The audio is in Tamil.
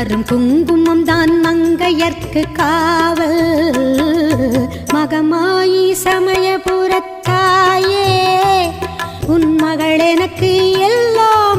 தரும் குங்குமம் தான் மங்கையர்க்கு காவல். மகமாயி சமயபுரத்தாயே உன் மகள் எனக்கு எல்லாம்